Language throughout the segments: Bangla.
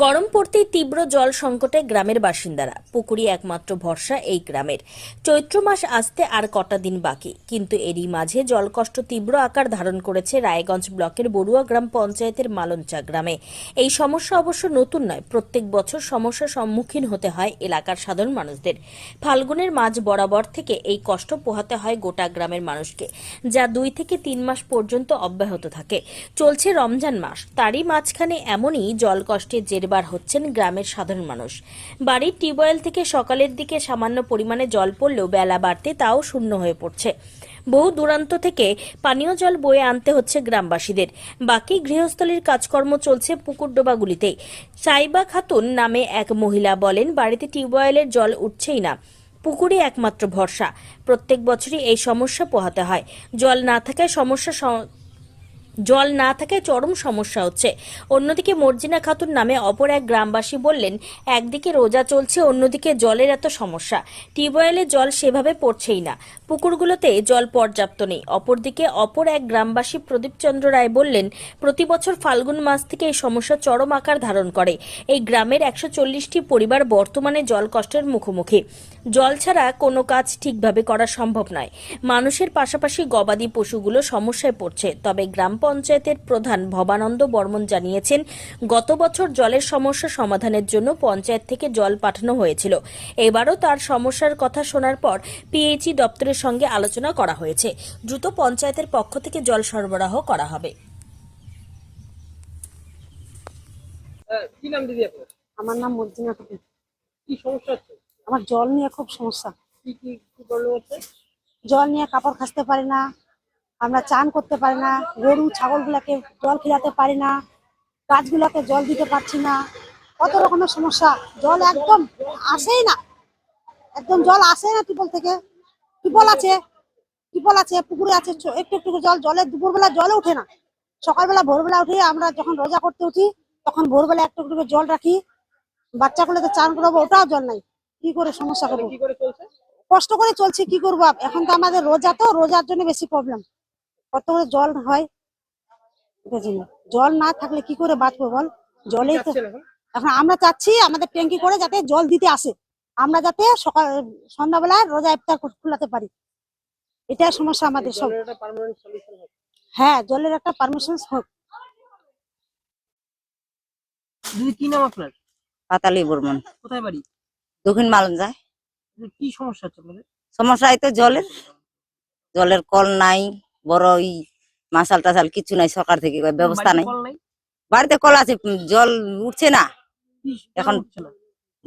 গরম পড়তেই তীব্র জল সংকটে গ্রামের বাসিন্দারা। পুকুরি একমাত্র ভরসা এই গ্রামের। চৈত্র মাস আসতে আর কটা দিন বাকি। কিন্তু এরই মাঝে জলকষ্ট তীব্র আকার ধারণ করেছে রায়গঞ্জ ব্লকের বড়ুয়া গ্রাম পঞ্চায়েতের মালঞ্চা গ্রামে। এই সমস্যা অবশ্য নতুন নয়, প্রত্যেক বছর সমস্যার সম্মুখীন হতে হয় এলাকার সাধারণ মানুষদের। ফাল্গুনের মাঝ বরাবর থেকে এই কষ্ট পোহাতে হয় গোটা গ্রামের মানুষকে, যা দুই থেকে তিন মাস পর্যন্ত অব্যাহত থাকে। চলছে রমজান মাস। তারই মাঝখানে এমনই জলকষ্টে জেরবার হচ্ছেন গ্রামের সাধারণ মানুষ। বাড়ির টিউবওয়েল থেকে সকালের দিকে সামান্য পরিমাণে জল পড়লেও বেলা বাড়তে তাও শূন্য হয়ে পড়ছে। বহু দূরান্ত থেকে পানীয় জল বয়ে আনতে হচ্ছে গ্রামবাসীদের। বাকি গৃহস্থলীর কাজকর্ম চলছে পুকুরডোবাগুলিতেই সাইবা খাতুন নামে এক মহিলা বলেন, বাড়িতে টিউবওয়েলের জল উঠছেই না। পুকুরে একমাত্র ভরসা। প্রত্যেক বছরই এই সমস্যা পোহাতে হয়। জল না থাকায় সমস্যা জল না থাকায় চরম সমস্যা হচ্ছে। অন্যদিকে মর্জিনা খাতুন নামে অপর এক গ্রামবাসী বললেন, একদিকে রোজা চলছে, অন্যদিকে জলের এত সমস্যা। টিউবওয়েলে জল সেভাবে পড়ছেই না। পুকুরগুলোতে জল পর্যাপ্ত নেই। অপরদিকে অপর এক গ্রামবাসী প্রদীপ চন্দ্র রায় বললেন, প্রতি বছর ফাল্গুন মাস থেকে এই সমস্যা চরম আকার ধারণ করে। এই গ্রামের একশো চল্লিশটি পরিবার বর্তমানে জল কষ্টের মুখোমুখি। জল ছাড়া কোনো কাজ ঠিকভাবে করা সম্ভব নয়। মানুষের পাশাপাশি গবাদি পশুগুলো সমস্যায় পড়ছে। তবে গ্রাম পঞ্চায়েতের প্রধান ভবানন্দ বর্মন জানিয়েছেন গত বছর জলের সমস্যা সমাধানের জন্য পঞ্চায়েত থেকে জল পাঠানো হয়েছিল। এবারও তার সমস্যার কথা শোনার পর পিএইচই দপ্তরের সঙ্গে আলোচনা করা হয়েছে। দ্রুত পঞ্চায়েতের পক্ষ থেকে জল সরবরাহ করা হবে। কি নাম দিদি আপনার? আমার নাম মর্জিনা কি সমস্যা হচ্ছে? আমার জল নিয়ে খুব সমস্যা। কি কি কি প্রবলেম হচ্ছে জল নিয়ে কাপড় খাসতে পারি না আমরা চান করতে পারি না গরু ছাগলগুলোকে জল খিলাতে পারি না গাছগুলোকে জল দিতে পারছি না কত রকমের সমস্যা জল একদম আসেই না একদম জল আসেই না টিপল থেকে টিপল আছে টিপল আছে পুকুরে আছে একটু একটু জল জলে দুপুরবেলা জলে উঠে না সকালবেলা ভোরবেলা উঠে আমরা যখন রোজা করতে উঠি তখন ভোরবেলা একটু একটু জল রাখি বাচ্চাগুলোতে চান করাবো ওটাও জল নাই কি করে সমস্যা করব? কি করে চলছে? কষ্ট করে চলছি কি করব? এখন তো আমাদের রোজা তো রোজার জন্য বেশি প্রবলেম কত করে জল হয়? জন্য। জল না থাকলে কি করে বাঁচবো বল? জলেই তো এখন আমরা চাচ্ছি আমাদের ট্যাঙ্কি করে যাতে জল দিতে আসে। আমরা যাতে সকাল সন্ধ্যাবেলা রোজা ইফতার খোলাতে পারি। এটা সমস্যা আমাদের সব। জলের একটা পার্মানেন্ট সলিউশন হবে হ্যাঁ জলের একটা পারমিশন হোক। দিদি কি নাম আপনার? পাতালি বর্মন। কোথায় বাড়ি? দক্ষিণ মালন যায় কি সমস্যা হচ্ছে আপনাদের? সমস্যা এই তো জলের। জলের কল নাই। বড় ওই মাসাল টাসাল কিছু নাই সরকার থেকে ব্যবস্থা নাই। বাড়িতে কল আছে জল উঠছে না। এখন-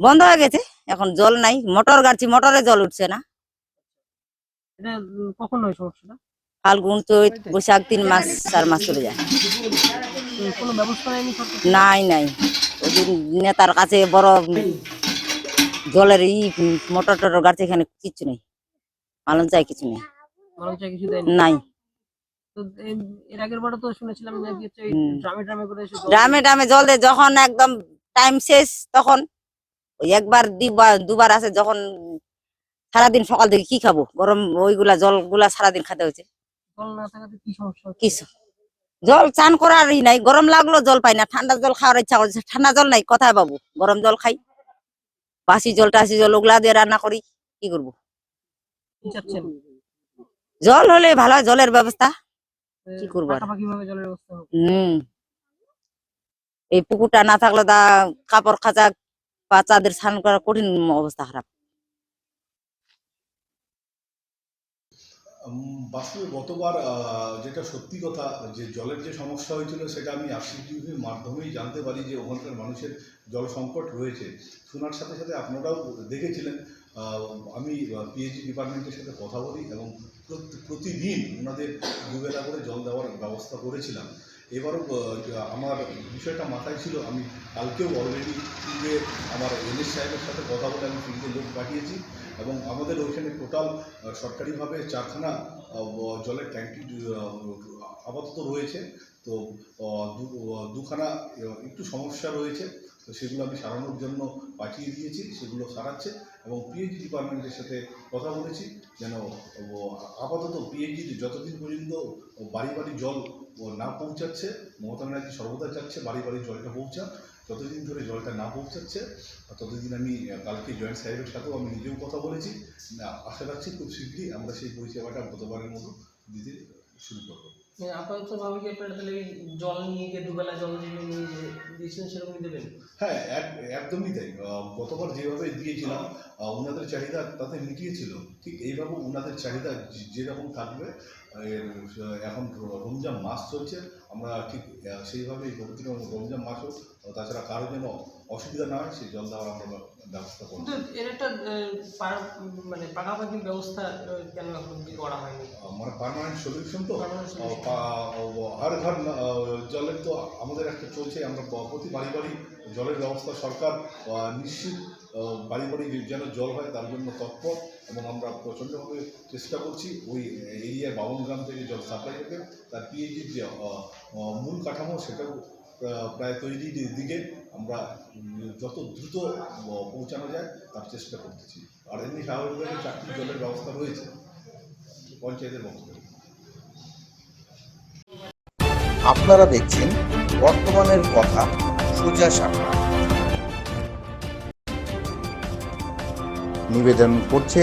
বন্ধ হয়ে গেছে এখন জল নাই মোটর গাড়ছি মোটরে জল উঠছে না। কখন হয় সমস্যাটা ফাল্গুন চৈত বৈশাখ তিন মাস চার মাস চলে যায়। নাই নাই। ওদিন নেতার কাছে বড় জলের ই মোটর টটর গাড়ছে এখানে কিচ্ছু নেই। মালন চাই কিছু নেই নাই। তো এর আগের বারও তো শুনেছিলাম যে হচ্ছে ড্রামে ড্রামে করে জল- ড্রামে ড্রামে জল দেয় যখন একদম টাইম শেষ তখন ওই একবার দুবার দুবার আসে যখন সারাদিন সকাল থেকে কি খাব? গরম ওইগুলা জলগুলা সারাদিন খেতে হচ্ছে জল না থাকাতে কি সমস্যা কিছু। জল চান করারই নাই। গরম লাগল জল পাই না। ঠান্ডা জল খাওয়ার ইচ্ছা করছে। ঠান্ডা জল নাই। কোথায় পাবো গরম জল খাই। বাসি জল টাসি জল ওগুলা দিয়ে রান্না করি। কি করব? জল হলে ভালো হয়। জলের ব্যবস্থা। কি করব হম। এই পুকুরটা না থাকলে তা কাপড় খাঁচা বাচ্চাদের স্নান করা কঠিন অবস্থা খারাপ। বাস্তবে গতবার আহ, যেটা সত্যি কথা যে জলের যে সমস্যা হয়েছিল সেটা আমি আরসিটিভির মাধ্যমেই জানতে পারি যে ওখানকার মানুষের জল সংকট রয়েছে শোনার সাথে সাথে আপনারাও দেখেছিলেন। আহ, আমি পিএইচডি ডিপার্টমেন্টের সাথে কথা বলি এবং প্রতিদিন ওনাদের দুবেলা করে জল দেওয়ার ব্যবস্থা করেছিলাম। এবারও আমার বিষয়টা মাথায় ছিল, আমি কালকেও অলরেডি ফিল্ডে আমার এনএস সাহেবের সাথে কথা বলে আমি ফিল্ডে লোক পাঠিয়েছি এবং আমাদের ওইখানে টোটাল সরকারিভাবে চারখানা জলের ট্যাঙ্কি আপাতত রয়েছে। তো দুখানা একটু সমস্যা রয়েছে, তো সেগুলো আমি সারানোর জন্য পাঠিয়ে দিয়েছি, সেগুলো সারাচ্ছে। এবং পিএইচডি ডিপার্টমেন্টের সাথে কথা বলেছি, যেন আপাতত পিএইচডি যতদিন পর্যন্ত বাড়ি বাড়ি জল না পৌঁছাচ্ছে, মমতা ব্যানার্জি সর্বদা চাচ্ছে বাড়ি বাড়ি জলটা পৌঁছা যতদিন ধরে জলটা না পৌঁছাচ্ছে ততদিন আমি কালকে জয়েন্ট সাহেবের সাথেও আমি নিজেও কথা বলেছি। আশা রাখছি খুব শীঘ্রই আমরা সেই পরিষেবাটা গতবারের মতো দিতে শুরু করব। মানে আপাতত ভাবে কি আপনারা তাহলে জল নিয়ে গিয়ে দুবেলা জল দিয়ে নিয়ে দিয়েছিলেন সেরকমই দেবেন? হ্যাঁ এক- একদমই তাই। গতবার যেভাবে দিয়েছিলাম ওনাদের চাহিদা তাতে মিটিয়েছিল। ঠিক এইভাবে ওনাদের চাহিদা যেরকম থাকবে এখন রমজান মাস চলছে আমরা ঠিক সেইভাবেই পবিত্র রমজান মাসও তাছাড়া কারও যেন অসুবিধা না হয় সেই জল দেওয়ার আমরা ব্যবস্থা করব। এর একটা মানে পাকাপাকি ব্যবস্থা কেন এখন কি করা হয়নি? মানে পার্মানেন্ট সলিউশন তো হার ঘর জলের তো আমাদের একটা চলছে আমরা প্রতি বাড়ি বাড়ি জলের ব্যবস্থা সরকার নিশ্চিত বাড়ি বাড়ি যেন জল হয় তার জন্য তৎপর এবং আমরা প্রচণ্ডভাবে চেষ্টা করছি ওই এরিয়ার বাবন গ্রাম থেকে জল সাপ্লাই হবে তার পিএইচির যে মূল কাঠামো সেটাও প্রায় তৈরির দিকে আমরা যত দ্রুত পৌঁছানো যায় তার চেষ্টা করতেছি। আর এমনি স্বাভাবিকভাবে চারটি জলের ব্যবস্থা রয়েছে। পঞ্চায়েতের থেকে। আপনারা দেখছেন বর্তমানের কথা সোজা সাপটা নিবেদন করছে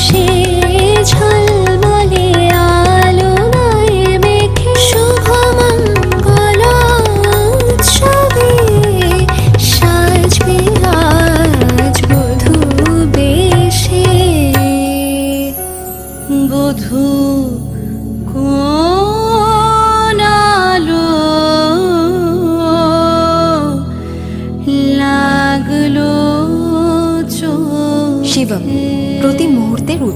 心。